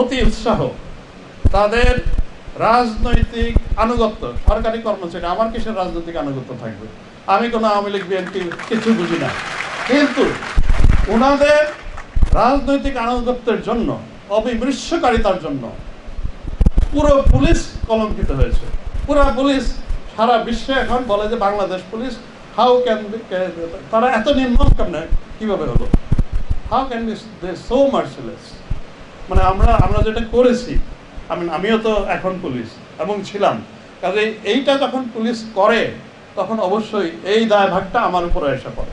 অতি উৎসাহ। তাদের রাজনৈতিক আনুগত্য, সরকারি কর্মচারী, আমার কিসের রাজনৈতিক আনুগত্য থাকবে? আমি কোনো আওয়ামী লীগ, বিএনপি কিছু বুঝি না। কিন্তু ওনাদের রাজনৈতিক আনুগত্যের জন্য অবিমৃষ্যকারিতার জন্য পুরো পুলিশ কলঙ্কিত হয়েছে। পুরো পুলিশ সারা বিশ্বে এখন বলে যে Bangladesh police how can be তারা এত নির্মম কেমনে? কীভাবে হলো? How can be they so merciless মানে আমরা আমরা যেটা করেছি আমি আমিও তো এখন পুলিশ এবং ছিলাম। কাজে এইটা যখন পুলিশ করে, তখন অবশ্যই এই দায়ভাগটা আমার উপরে এসে পড়ে।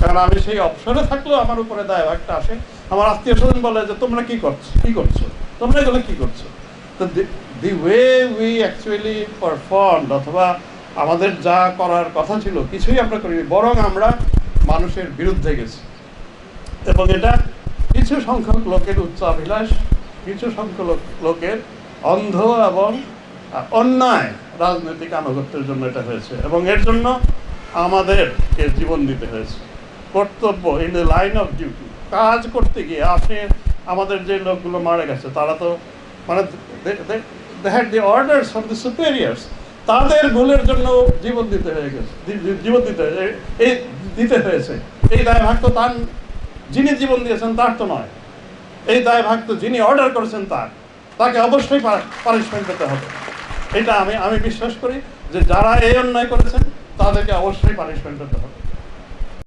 কারণ আমি সেই অবসরে থাকলেও আমার উপরে দায়ভাগটা আসে। আমার আত্মীয় স্বজন বলে যে, তোমরা কি করছ কি করছ? তোমরা এগুলো কি করছ? তো the way we actually perform অথবা আমাদের যা করার কথা ছিল, কিছুই আমরা করিনি। বরং আমরা মানুষের বিরুদ্ধে গেছি। এবং এটা কিছু সংখ্যক লোকের উচ্চাভিলাষ কিছু সংখ্যক লোকের অন্ধ এবং অন্যায় রাজনৈতিক আনুগত্যের জন্য এটা হয়েছে এবং এর জন্য আমাদেরকে জীবন দিতে হয়েছে। কর্তব্য in the line of duty কাজ করতে গিয়ে আপনি আমাদের যে লোকগুলো মারা গেছে, তারা তো মানে they had the orders from the superiors তাদের ভুলের জন্য জীবন দিতে হয়ে গেছে জীবন দিতে হয়ে- এই দিতে হয়েছে। এই দায়ভাগ তো তার যিনি জীবন দিয়েছেন, তার তো নয়। এই দায় ভাগ তো যিনি অর্ডার করেছেন, তার। তাকে অবশ্যই পানিশমেন্ট পেতে হবে। এটা আমি আমি বিশ্বাস করি যে যারা এই অন্যায় করেছেন, তাদেরকে অবশ্যই পানিশমেন্ট পেতে হবে।